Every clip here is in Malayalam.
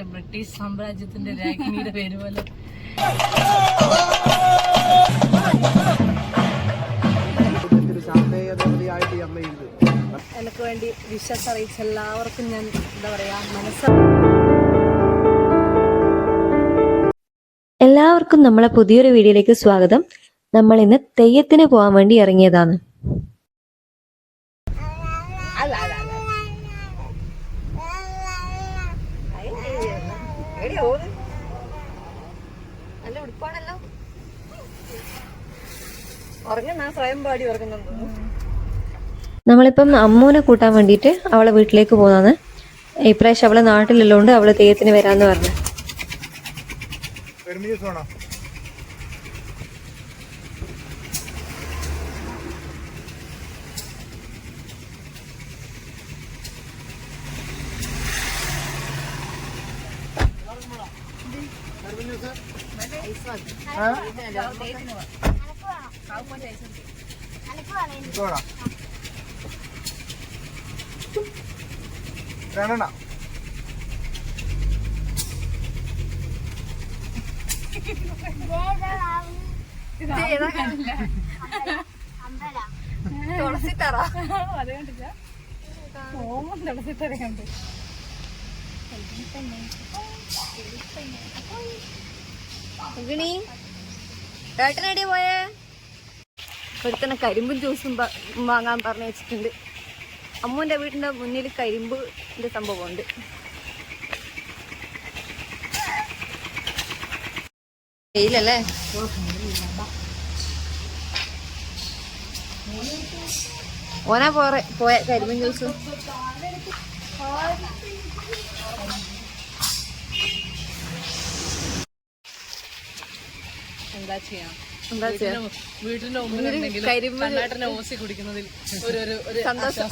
മറ്റേ ബ്രിട്ടീഷ് സാമ്രാജ്യത്തിന്റെ രാജ്ഞിയുടെ പേര് പോലെ. എനിക്ക് വേണ്ടി വിശ്വസ് അറിയിച്ച എല്ലാവർക്കും ഞാൻ എന്താ പറയാ മനസ്സ എല്ലാവർക്കും നമ്മളെ പുതിയൊരു വീഡിയോയിലേക്ക് സ്വാഗതം. നമ്മൾ ഇന്ന് തെയ്യത്തിന് പോകാൻ വേണ്ടി ഇറങ്ങിയതാണ്. നല്ല ഉടുപ്പാണല്ലോ. ഉറങ്ങുന്ന സ്വയം പാടി ഉറങ്ങുന്നുണ്ടോ നമ്മളിപ്പം അമ്മൂനെ കൂട്ടാൻ വേണ്ടിയിട്ട് അവളെ വീട്ടിലേക്ക് പോകുന്നതാണ് ഇപ്രാവശ്യം അവളെ നാട്ടിലുള്ളതുകൊണ്ട് അവൾ തെയ്യത്തിന് വരാന്ന് പറഞ്ഞു. രണ്ടെണ്ണ. തുളസിത്തറ. അത് കണ്ടില്ല. ഓമം തുളസിത്തറ കണ്ടു. ഏട്ടനടി പോയേ? ഒരുത്തന്നെ കരിമ്പും ജ്യൂസും വാങ്ങാൻ പറഞ്ഞു വെച്ചിട്ടുണ്ട്. അമ്മൂന്റെ വീടിന്റെ മുന്നിൽ സംഭവം സംഭവമുണ്ട്. വെയിലല്ലേ? ഓനാ പോറെ പോയ കരിമ്പും ജ്യൂസും. എന്താ ചെയ്യാം? എന്താ ചെയ്യാ വീട്ടിന്റെ മുമ്പിൽ ഓസി കുടിക്കുന്നതിൽ ഒരു ഒരു ഒരു സന്തോഷം.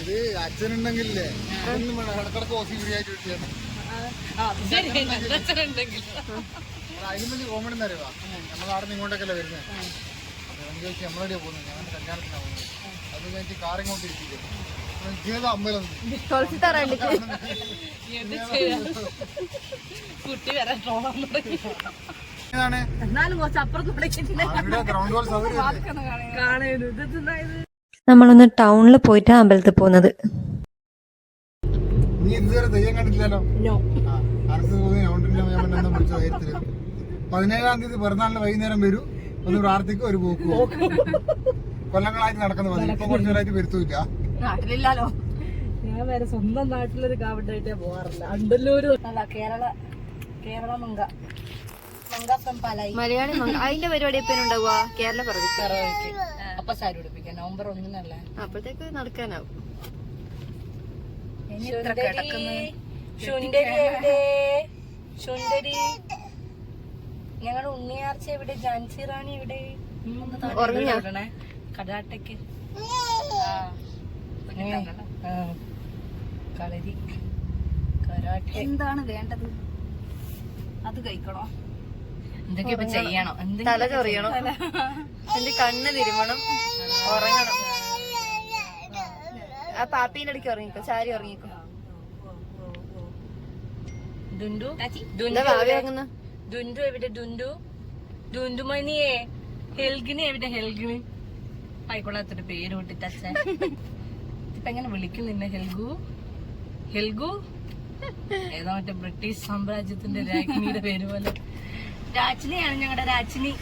ഇത് അച്ഛനുണ്ടെങ്കിലേ ഒന്നും വേണ്ട ഇടക്കിടക്ക് ഓസി ഫ്രീയായിട്ട് കിട്ടിയാണ് ആ, അത് ശരി. അച്ഛനുണ്ടെങ്കിൽ. അതിനും വലിയ കോമഡി എന്ന് അറിയാം നിന്ന് ഇങ്ങോട്ടൊക്കെയല്ലേ വരുന്നത് അപ്പൊ എനിക്ക് ചോദിച്ചു നമ്മളെവിടെയാ പോകുന്നത്? ഞാൻ കല്യാണത്തിനാണ് പോകുന്നത്? അത് കഴിഞ്ഞിട്ട് ചെയ്ത അമ്പലം തുളസി കുട്ടി വരാൻ ട്രോളാൻ തുടങ്ങി. ഇതാണ്. എന്നാലും കുറച്ച് അപ്പുറത്ത് വിളിക്കുന്നില്ല നമ്മളൊന്ന് ടൗണിൽ പോയിട്ട് അമ്പലത്തിൽ പോകുന്നത്. നീ ഇതുവരെ തെയ്യം കണ്ടിട്ടില്ലല്ലോ? പതിനേഴാം തീയതി പിറന്നാളിന് വൈകുന്നേരം വരൂ. ഒന്ന് പ്രാർത്ഥിക്കും ഒരു പോക്കും. കൊല്ലങ്ങളായിട്ട് നടക്കുന്ന ഇപ്പൊ കുറച്ചു നേരമായിട്ട് വരുത്തൂല്ല നാട്ടിലില്ലാലോ ഞാൻ വേറെ സ്വന്തം നാട്ടിലൊരു കാവിട്ടായിട്ടേ പോകാറില്ല അണ്ടല്ലൂര്. അല്ല കേരള കേരള മങ്ക മലയാളി മംഗ- അതിന്റെ പരിപാടി എപ്പോഴും ഉണ്ടാവുക കേരള പിറവിക്ക്. അപ്പൊ സാരി ഉടുപ്പിക്കാം നവംബർ ഒന്നിനല്ലേ? അപ്പോഴത്തേക്ക് നടക്കാനാവും. ഞങ്ങളുടെ ഉണ്ണിയാർച്ച എവിടെ? ജാൻസി റാണി എവിടെ? കടാട്ടയ്ക്ക്. കടാട്ടയ്ക്ക് കളരി കരാട്ടെ. എന്താണ് വേണ്ടത്? അത് കഴിക്കണോ? എന്തൊക്കെ ചെയ്യണോ? തല ചൊറിയണം. എന്റെ കണ്ണ് തിരുമണം. ഉറങ്ങണം. ആ പാപ്പീന്റെ ഇടയ്ക്ക് ഉറങ്ങിക്കോ. ചാരി ഉറങ്ങിക്കോ. ഭാവി എവിടെ? ഹെൽഗിനി ഹെൽഗിനി. ആയിക്കോളാത്തൊരു പേര് വിട്ടിട്ട് അച്ഛൻ അങ്ങനെ എങ്ങനെ വിളിക്കും നിന്നെ ഹെൽഗു? ഹെൽഗു? ഏതാ മറ്റേ ബ്രിട്ടീഷ് സാമ്രാജ്യത്തിന്റെ രാജ്ഞിയുടെ പേര് പോലെ. രാജ്ഞിയാണ് ഞങ്ങളുടെ രാജ്ഞി.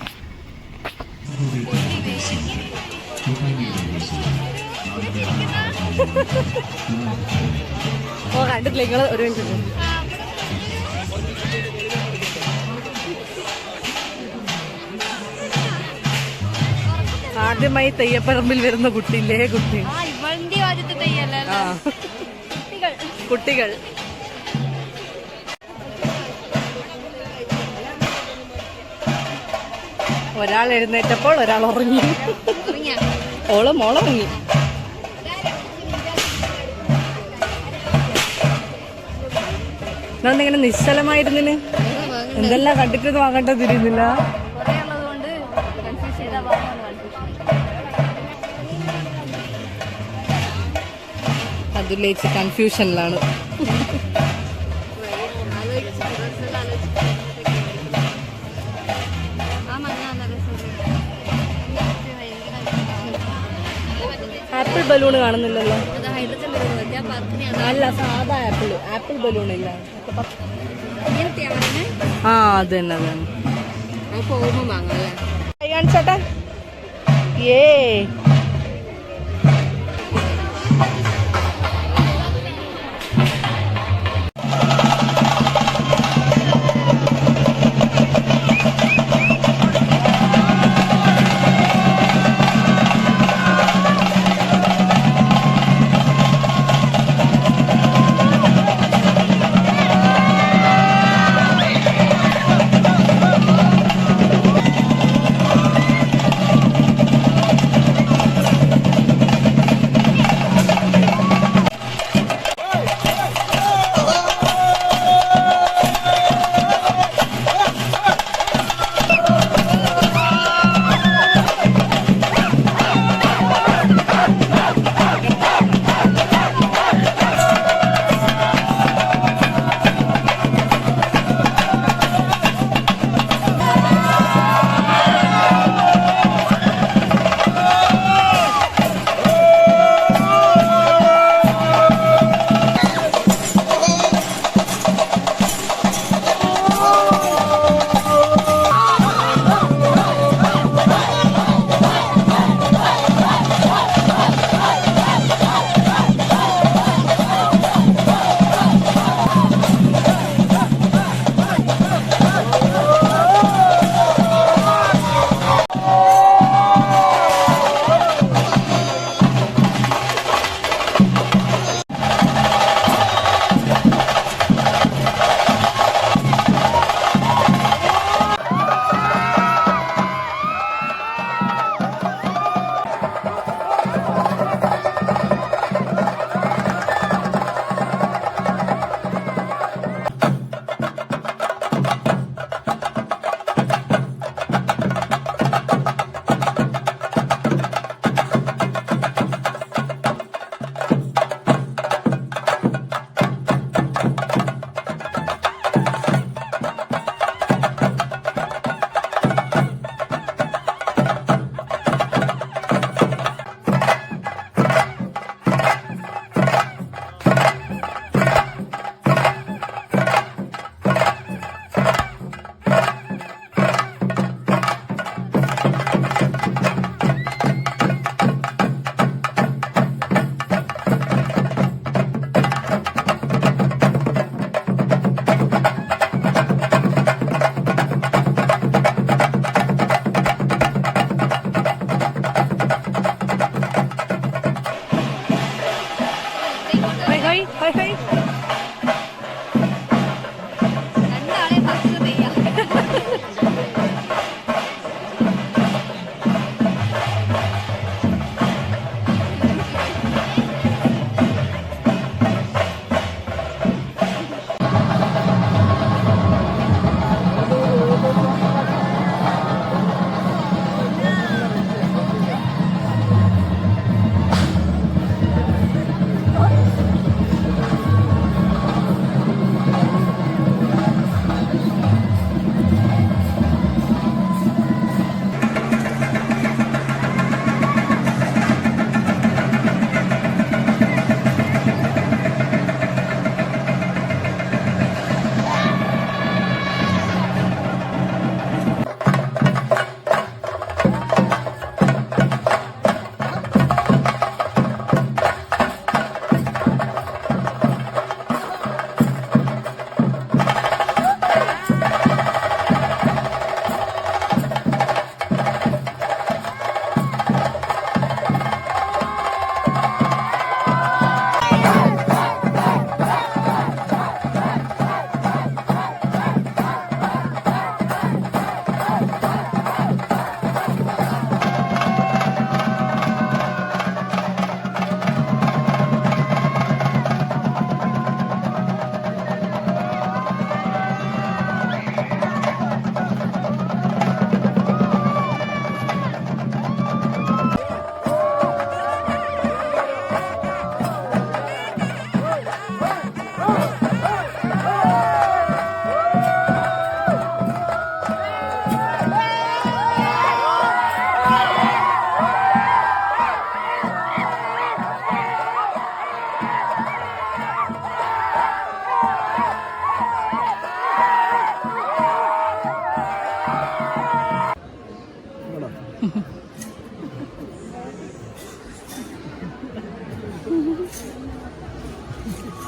ഓ കണ്ടിട്ടില്ല. നിങ്ങൾ ഒരു മിനിറ്റ് ആദ്യമായി തെയ്യപ്പറമ്പിൽ വരുന്ന കുട്ടിയില്ലേ കുട്ടി? കുട്ടികൾ. ഒരാൾ എഴുന്നേറ്റപ്പോൾ ഒരാൾ ഉറങ്ങി. ഓൾ മോളുറങ്ങി ഇങ്ങനെ നിശ്ചലമായിരുന്നിന്? എന്തെല്ലാം കണ്ടിട്ടൊന്നും വാങ്ങേണ്ടത് അതിലേക്ക് കൺഫ്യൂഷനിലാണ് ആപ്പിൾ ബലൂൺ കാണുന്നില്ലല്ലോ. അല്ല സാധാ ആപ്പിൾ. ആപ്പിൾ ബലൂൺ ഇല്ല. ആ അത് തന്നെ അത് തന്നെ. ഏ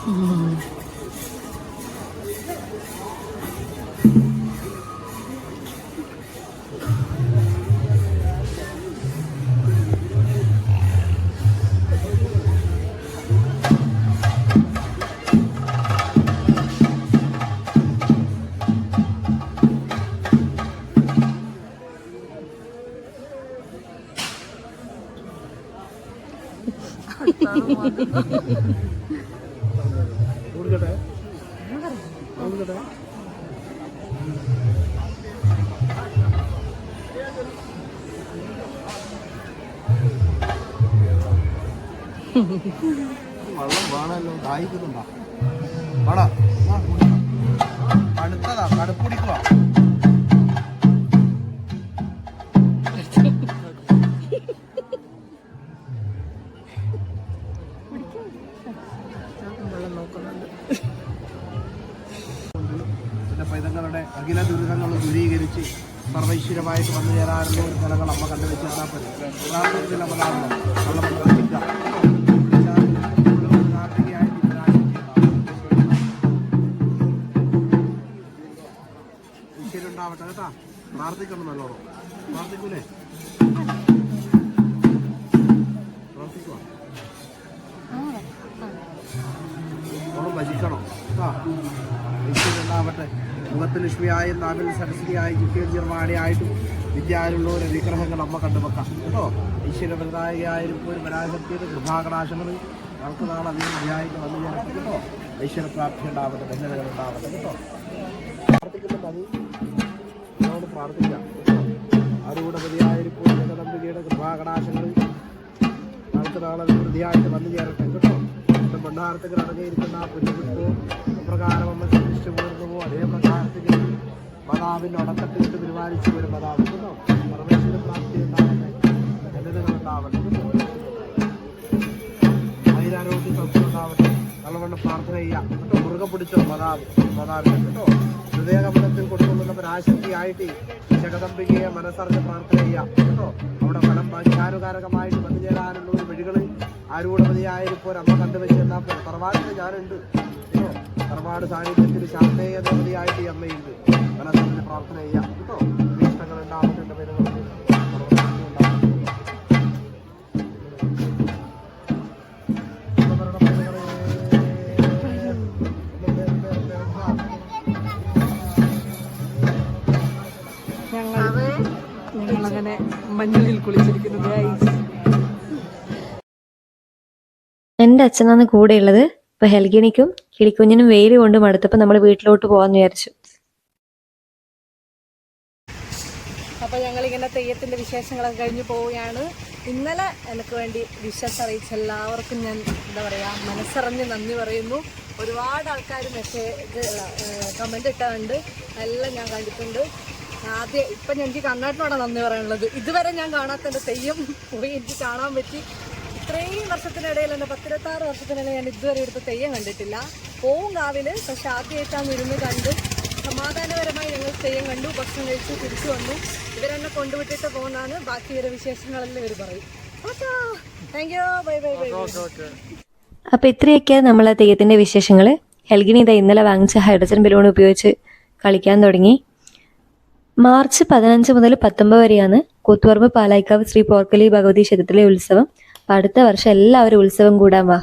Mm-hmm. വെള്ളം വേണമല്ലോ ദാഹിക്കുന്നുണ്ടാ? വേണോ കടുത്തതാ കടുപ്പിടിക്കുക ഈശ്വരുണ്ടാവട്ടെ കേട്ടാ. പ്രാർത്ഥിക്കണം നല്ലോണം. പ്രാർത്ഥിക്കൂലേ? പ്രാർത്ഥിക്കുക ഭജിക്കണം കേട്ടോ. ഈശ്വരുണ്ടാവട്ടെ മുഖത്ത് ലക്ഷ്മിയായും നാവിൽ സരസ്വതിയായും ജിഫിയൽ വിദ്യാരുള്ള ഒരു വിഗ്രഹങ്ങൾ അമ്മ കണ്ടുവെക്കാം കേട്ടോ? ഈശ്വര പ്രദായികയായാലും ഒരു പരാശക്തിയുടെ കൃപാകടാശങ്ങൾ നമുക്ക് നാളെ അധികം വിദ്യായിട്ട് വന്നു ചേർത്ത് കേട്ടോ? ഐശ്വര്യപ്രാപ്തി പ്രാപ്തി ഉണ്ടാവട്ടെ ധന്യതകൾ ഉണ്ടാവട്ടെ കേട്ടോ? പ്രാർത്ഥിക്കുന്നുണ്ട് അത് നമ്മളോട് പ്രാർത്ഥിക്കാം. പ്രതിയായിരിക്കും ജഗദംബികയുടെ കൃപാകടാശങ്ങൾ നമുക്ക് നാളെ പ്രതിയായിട്ട് വന്നു ചേരട്ടെ കേട്ടോ. ഭണ്ഡാരത്തിൽ അടങ്ങിയിരിക്കുന്ന ആ പുല്ലുകുത്തോ പ്രകാരം അമ്മ സൃഷ്ടിച്ചു പോയിരുന്നുവോ അതേ പ്രകാരത്തിൽ മതാവിന്റെ അടക്കത്തിലിട്ട് പരിപാലിച്ചു വരും മതാവ് കേട്ടോ. പരമേശ്വര പ്രാപ്തി ഉണ്ടാവട്ടെ ഉണ്ടാവട്ടെ. നല്ലവണ്ണം പ്രാർത്ഥന ചെയ്യാം. കേട്ടോ. മുറുകെ പിടിച്ചോ മതാവ് മതാവിനെ കേട്ടോ. കൊടുക്കൊള്ളുന്ന പരാശക്തിയായിട്ട് ജഗദംബികയെ മനസ്സറിഞ്ഞ് പ്രാർത്ഥന ചെയ്യാം കേട്ടോ? അവിടെ ഫലം ഭാഗ്യാനുകാരകമായിട്ട് വന്നു ചേരാനുള്ള ഒരു വഴികൾ ആരൂഢപതിയായിരിക്കും അമ്മ കണ്ടുവെച്ച് എന്നാൽ പോലെ തറവാട്ടിൽ ഞാനുണ്ട്. കേട്ടോ? തറവാട് സാന്നിധ്യത്തിൽ ശാന്തേയ ദേവതയായിട്ട് ഈ അമ്മയുണ്ട്. മനസ്സറിഞ്ഞ് പ്രാർത്ഥന ചെയ്യാം കേട്ടോ ഇഷ്ടങ്ങൾ ഉണ്ടാവട്ടെ എന്റെ അച്ഛനാണ് കൂടെയുള്ളത്. ഇപ്പൊ ഹെൽഗിനിക്കും കിളിക്കുഞ്ഞിനും വെയിൽ കൊണ്ട് മടുത്തപ്പോൾ നമ്മൾ വീട്ടിലോട്ട് പോകാമെന്ന് വിചാരിച്ചു. അപ്പൊ ഞങ്ങൾ ഇങ്ങനെ തെയ്യത്തിന്റെ വിശേഷങ്ങളൊക്കെ കഴിഞ്ഞ് പോവുകയാണ്. ഇന്നലെ എനിക്ക് വേണ്ടി വിശ്വസ് അറിയിച്ച എല്ലാവർക്കും ഞാൻ എന്താ പറയാ മനസ്സറിഞ്ഞ് നന്ദി പറയുന്നു. ഒരുപാട് ആൾക്കാർ മെസ്സേജ് കമന്റ് ഇട്ടുണ്ട് എല്ലാം ഞാൻ കണ്ടിട്ടുണ്ട്. ആദ്യം ഇപ്പം എനിക്ക് കണ്ണാട്ടിനോടാ നന്ദി പറയാനുള്ളത്. ഇതുവരെ ഞാൻ കാണാത്തതിന്റെ തെയ്യം പോയി എനിക്ക് കാണാൻ പറ്റി. ഇത്രയും വർഷത്തിനിടയിൽ എന്റെ പത്തിരുപത്താറ് വർഷത്തിനിടയിൽ ഞാൻ ഇതുവരെ എടുത്ത തെയ്യം കണ്ടിട്ടില്ല. പോവും കാവിൽ പക്ഷെ ആദ്യമായിട്ടാണ് ഇരുന്ന് കണ്ട് സമാധാനപരമായി ഞങ്ങൾ തെയ്യം കണ്ടു ഭക്ഷണം കഴിച്ചു തിരിച്ചു വന്നു. ഇവരെന്നെ കൊണ്ടുവിട്ടിട്ട് പോകുന്നതാണ്. ബാക്കി ഇവരെ വിശേഷങ്ങളെല്ലാം ഇവർ പറയും. Thank you bye bye bye അപ്പോൾ ഇത്രയൊക്കെയാണ് നമ്മളെ തെയ്യത്തിന്റെ വിശേഷങ്ങൾ എൽഗിനി ഇതാ ഇന്നലെ വാങ്ങിച്ച ഹൈഡ്രജൻ ബലൂൺ ഉപയോഗിച്ച് കളിക്കാൻ തുടങ്ങി. മാർച്ച് പതിനഞ്ച് മുതൽ പത്തൊമ്പത് വരെയാണ് കൂത്തുപറമ്പ് പാലായിക്കാവ് ശ്രീ പോർക്കലി ഭഗവതി ക്ഷേത്രത്തിലെ ഉത്സവം. അടുത്ത വർഷം എല്ലാവരും ഉത്സവം കൂടാൻ വാ.